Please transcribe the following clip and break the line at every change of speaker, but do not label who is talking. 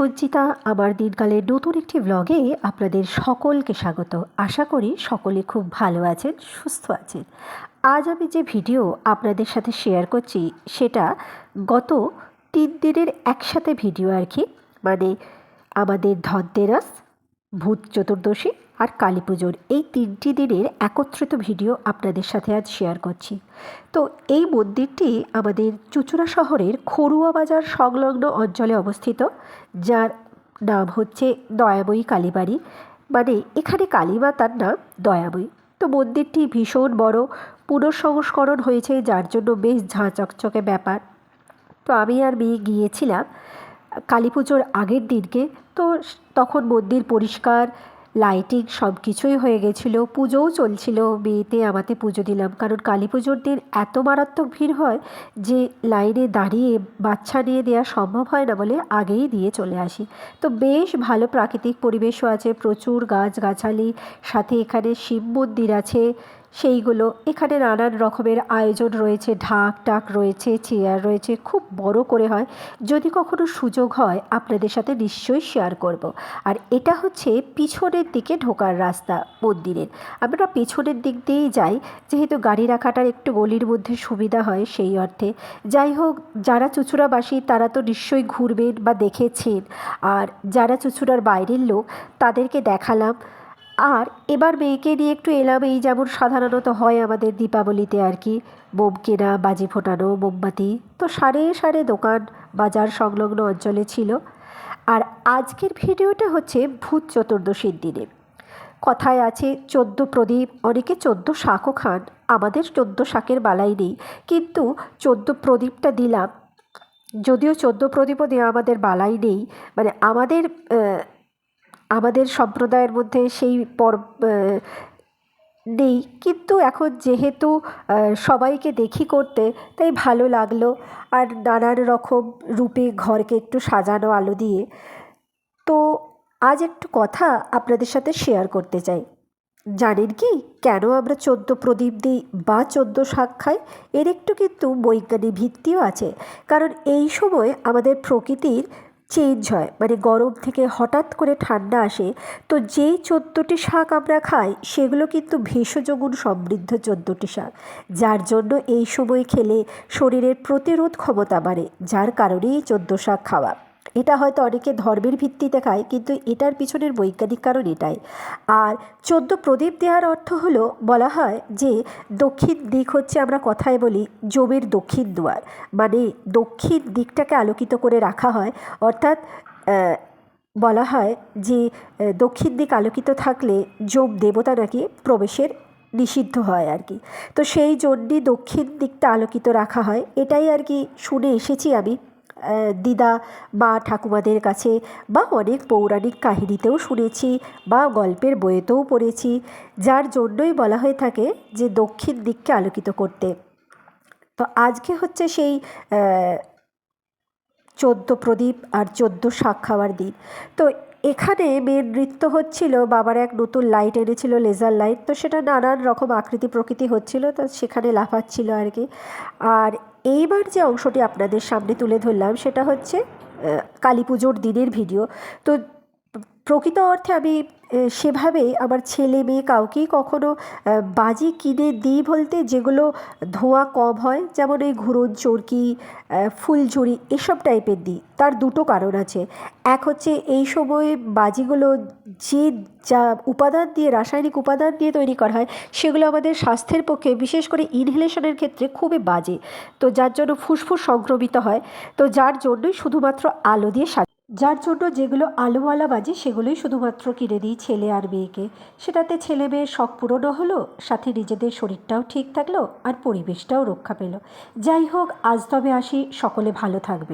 সজ্জিতা আবার দিনকালের নতুন একটি ব্লগে আপনাদের সকলকে স্বাগত। আশা করি সকলে খুব ভালো আছেন, সুস্থ আছেন। আজ আমি যে ভিডিও আপনাদের সাথে শেয়ার করছি, সেটা গত তিন দিনের একসাথে ভিডিও আর কি। মানে আমাদের ধনতেরাস, ভূত চতুর্দশী আর কালী পুজোর এই তিনটি দিনের একত্রিত ভিডিও আপনাদের সাথে আজ শেয়ার করছি। তো এই মন্দিরটি আমাদের চুচুড়া শহরের খড়ুয়া বাজার সংলগ্ন অঞ্চলে অবস্থিত, যার নাম হচ্ছে দয়াময়ী কালীবাড়ি। মানে এখানে কালীমাতার নাম দয়াময়ী। তো মন্দিরটি ভীষণ বড়, পুনঃসংস্করণ হয়েছে, যার জন্য বেশ ঝাঁ চকচকে ব্যাপার। তো আমি আর মেয়ে গিয়েছিলাম কালী পুজোর আগের দিনকে। তো তখন মন্দির পরিষ্কার লাইটিং সব কিছুই হয়ে গেছিল, পুজোও চলছিল মেয়েতে আমাতে পুজো দিলাম। কারণ কালী পুজোর দিন এত মারাত্মক ভিড় হয় যে লাইনে দাঁড়িয়ে বাচ্চা নিয়ে দেওয়া সম্ভব হয় না বলে আগেই দিয়ে চলে আসি। তো বেশ ভালো প্রাকৃতিক পরিবেশও আছে, প্রচুর গাছগাছালি, সাথে এখানে শিব মন্দির আছে সেইগুলো। এখানে নানান রকমের আয়োজন রয়েছে ঢাক টাক রয়েছে, চেয়ার রয়েছে, খুব বড় করে হয়। যদি কখনো সুযোগ হয়, আপনাদের সাথে নিশ্চয়ই শেয়ার করব। আর এটা হচ্ছে পিছনের দিকে ঢোকার রাস্তা মন্দিরের। আমরা পেছনের দিক দিয়েই যাই, যেহেতু গাড়ি রাখাটার একটু গলির মধ্যে সুবিধা হয় সেই অর্থে। যাই হোক, যারা চুচুড়াবাসী, তারা তো নিশ্চয়ই ঘুরবেন বা দেখেছেন। আর যারা চুচুড়ার বাইরের লোক, তাদেরকে দেখালাম। আর এবার মেয়েকে নিয়ে একটু এলাম এই যেমন সাধারণত হয় আমাদের দীপাবলিতে আর কি। বোম কেনা, বাজি ফোটানো, মোমবাতি তো সারে সারে দোকান, বাজার সংলগ্ন অঞ্চলে ছিল। আর আজকের ভিডিওটা হচ্ছে ভূত চতুর্দশীর দিনে। কথায় আছে, চোদ্দ প্রদীপ, অনেকে চোদ্দ শাকও খান। আমাদের চোদ্দ শাকের বালাই নেই। কিন্তু চোদ্দ প্রদীপটা দিলাম। যদিও চোদ্দ প্রদীপও দেওয়া আমাদের বালাই নেই। মানে আমাদের আমাদের সম্প্রদায়ের মধ্যে সেই পর নেই। কিন্তু এখন যেহেতু সবাইকে দেখি করতে, তাই ভালো লাগল। আর নানান রকম রূপে ঘরকে একটু সাজানো আলো দিয়ে। তো আজ একটু কথা আপনাদের সাথে শেয়ার করতে চাই। জানেন কি? কেন আমরা চোদ্দ প্রদীপ দিই বা চোদ্দ শাক খাই? এর একটু কিন্তু বৈজ্ঞানিক ভিত্তিও আছে। কারণ এই সময় আমাদের প্রকৃতির চেঞ্জ হয়। মানে গরম থেকে হঠাৎ করে ঠান্ডা আসে, তো যেই চোদ্দোটি শাক আমরা খাই, সেগুলো কিন্তু ভেষজগুণ সমৃদ্ধ চোদ্দোটি শাক। যার জন্য এই সময় খেলে শরীরের প্রতিরোধ ক্ষমতা বাড়ে, যার কারণেই চোদ্দ শাক খাওয়া। এটা হয়তো অনেকে ধর্মের ভিত্তিতে খায় কিন্তু এটার পিছনের বৈজ্ঞানিক কারণ এটাই। আর চোদ্দ প্রদীপ দেওয়ার অর্থ হলো, বলা হয় যে দক্ষিণ দিক হচ্ছে আমরা কথায় বলি জমির দক্ষিণ দুয়ার। মানে দক্ষিণ দিকটাকে আলোকিত করে রাখা হয়, অর্থাৎ বলা হয় যে দক্ষিণ দিক আলোকিত থাকলে যোম দেবতা নাকি প্রবেশের নিষিদ্ধ হয় আর কি। তো সেই জন্যই দক্ষিণ দিকটা আলোকিত রাখা হয়। এটাই আর কি শুনে এসেছি আমি। দিদা বা ঠাকুমাদের কাছে বা অনেক পৌরাণিক কাহিনীতেও শুনেছি বা গল্পের বইয়েতেও পড়েছি, যার জন্যই বলা হয়ে থাকে যে দক্ষিণ দিককে আলোকিত করতে। তো আজকে হচ্ছে সেই চোদ্দ প্রদীপ আর চোদ্দ শাক খাওয়ার দিন। তো এখানে মেন নৃত্য হচ্ছিল, বাবার এক নতুন লাইট এনেছিল, লেজার লাইট, তো সেটা নানান রকম আকৃতি প্রকৃতি হচ্ছিল, তো সেখানে লাফাচ্ছিল আর কি। আর এইবার যে অংশটি আপনাদের সামনে তুলে ধরলাম সেটা হচ্ছে কালী পুজোর দিনের ভিডিও। তো প্রকৃত অর্থে আমি সেভাবে আমার ছেলে মেয়ে কাউকেই কখনো বাজি কিনে দিই বলতে যেগুলো ধোঁয়া কম হয়, যেমন এই ঘুরন চরকি ফুলঝুরি এসব টাইপের দিই। তার দুটো কারণ আছে। এক হচ্ছে এই সময়ে বাজিগুলো যে যা উপাদান দিয়ে, রাসায়নিক উপাদান দিয়ে তৈরি করা হয়, সেগুলো আমাদের স্বাস্থ্যের পক্ষে, বিশেষ করে ইনহেলেশনের ক্ষেত্রে খুবই বাজে। তো যার জন্য ফুসফুস সংক্রমিত হয়। তো যার জন্যই শুধুমাত্র আলো দিয়ে যার জন্য যেগুলো আলোওয়ালা বাজে, সেগুলোই শুধুমাত্র কিনে দিই ছেলে আর মেয়েকে। সেটাতে ছেলে মেয়ে শখ পূরণও হলো, সাথে নিজেদের শরীরটাও ঠিক থাকল আর পরিবেশটাও রক্ষা পেল। যাই হোক, আজ তবে আসি, সকলে ভালো থাকবে।